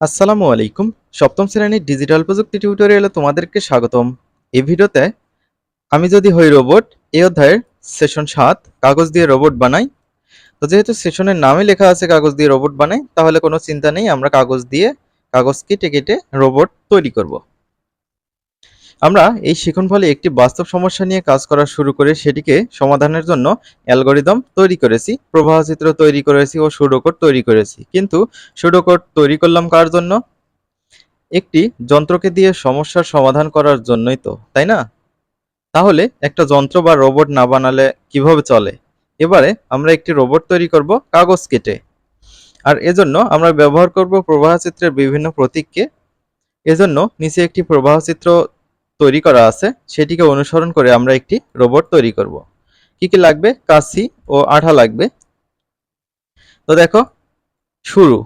আসসালামু আলাইকুম। সপ্তম শ্রেণির ডিজিটাল প্রযুক্তি টিউটোরিয়ালে তোমাদেরকে স্বাগতম। এই ভিডিওতে আমি যদি হই রোবট এই অধ্যায়ের সেশন সাত, কাগজ দিয়ে রোবট বানাই। তো যেহেতু সেশনের নামে লেখা আছে কাগজ দিয়ে রোবট বানাই, তাহলে কোনো চিন্তা নেই, আমরা কাগজ দিয়ে কাগজ কেটে কেটে রোবট তৈরি করব। আমরা এই শিখন ফলে একটি বাস্তব সমস্যা নিয়ে কাজ করা শুরু করে সেটিকে সমাধানের জন্য অ্যালগোরিদম তৈরি করেছি, প্রবাহ চিত্র তৈরি করেছি ও সুডোকোড তৈরি করেছি। কিন্তু সুডোকোড তৈরি করলাম কার জন্য? একটি যন্ত্রকে দিয়ে সমস্যার সমাধান করার জন্যই তো, তাই না? তাহলে একটা যন্ত্র বা রোবট না বানালে কীভাবে চলে? এবারে আমরা একটি রোবট তৈরি করব কাগজ কেটে। আর এজন্য আমরা ব্যবহার করব প্রবাহ চিত্রের বিভিন্ন প্রতীককে। এজন্য নিচে একটি প্রবাহ চিত্র তৈরি করা আছে, সেটিকে অনুসরণ করে আমরা একটি রোবট তৈরি করব। কি কি লাগবে? কাশি ও আঠা লাগবে। তো দেখো, শুরু।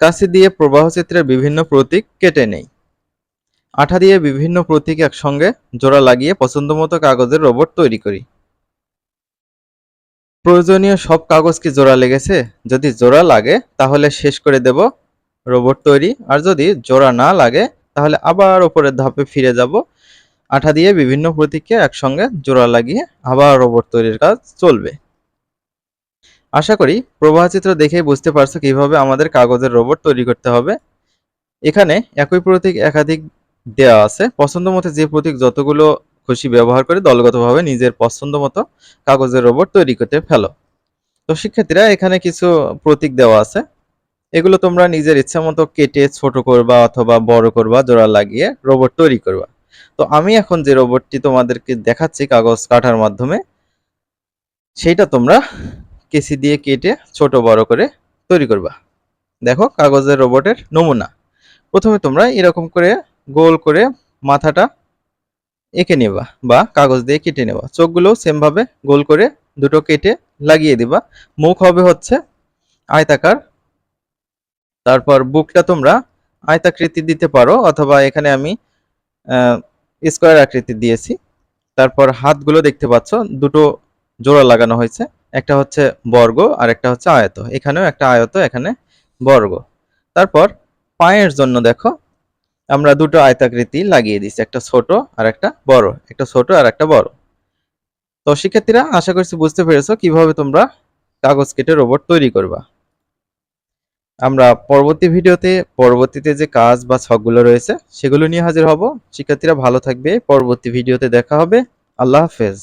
কাশি দিয়ে প্রবাহ চিত্রের বিভিন্ন প্রতীক কেটে নেই। আঠা দিয়ে বিভিন্ন প্রতীক একসঙ্গে জোড়া লাগিয়ে পছন্দমতো কাগজের রোবট তৈরি করি। প্রয়োজনীয় সব কাগজ কি জোড়া লেগেছে? যদি জোড়া লাগে, তাহলে শেষ করে দেব রোবট তৈরি, আর যদি জোড়া না লাগে তাহলে আবার ওপরের ধাপে ফিরে যাব। আঠা দিয়ে বিভিন্ন প্রতীককে একসঙ্গে জোড়া লাগিয়ে আবার রোবট তৈরির কাজ চলবে। আশা করি প্রবাহ চিত্র দেখেই বুঝতে পারছ কীভাবে আমাদের কাগজের রোবট তৈরি করতে হবে। এখানে একই প্রতীক একাধিক দেওয়া আছে। পছন্দ মতো যে প্রতীক যতগুলো খুশি ব্যবহার করে দলগতভাবে নিজের পছন্দ মতো কাগজের রোবট তৈরি করতে ফেলো। তো শিক্ষার্থীরা এখানে কিছু প্রতীক দেওয়া আছে। এগুলো তোমরা নিজের ইচ্ছা মতো কেটে ছোট করবা অথবা বড় করবা, জোড়া লাগিয়ে রোবট তৈরি করবা। তো আমি এখন যে রোবটটি তোমাদেরকে দেখাচ্ছি কাগজ কাটার মাধ্যমে, সেইটা তোমরা কেসি দিয়ে কেটে ছোট বড় করে তৈরি করবা। দেখো কাগজের রোবটের নমুনা। প্রথমে তোমরা এরকম করে গোল করে মাথাটা এঁকে নেবা বা কাগজ দিয়ে কেটে নেবা। চোখগুলো সেম ভাবে গোল করে দুটো কেটে লাগিয়ে দিবা। মুখ হবে হচ্ছে আয়তাকার তারপর বুকটা তোমরা আয়তাকৃতি দিতে পারো, অথবা এখানে আমি স্কোয়ার আকৃতি দিয়েছি। তারপর হাতগুলো দেখতে পাচ্ছ, দুটো জোড়া লাগানো হয়েছে। একটা হচ্ছে বর্গ, আর একটা হচ্ছে আয়ত। এখানেও একটা আয়ত, এখানে বর্গ। তারপর পায়ের জন্য দেখো, আমরা দুটো আয়তাকৃতি লাগিয়ে দিচ্ছি একটা ছোট আর একটা বড়। একটা ছোট আর একটা বড়। তো শিক্ষার্থীরা, আশা করছি বুঝতে পেরেছ কীভাবে তোমরা কাগজ কেটে রোবট তৈরি করবা। আমরা পরবর্তী ভিডিওতে, পরবর্তীতে যে কাজ বা ছকগুলো রয়েছে, সেগুলো নিয়ে হাজির হব। শিক্ষার্থীরা ভালো থাকবে। পরবর্তী ভিডিওতে দেখা হবে। আল্লাহ হাফেজ।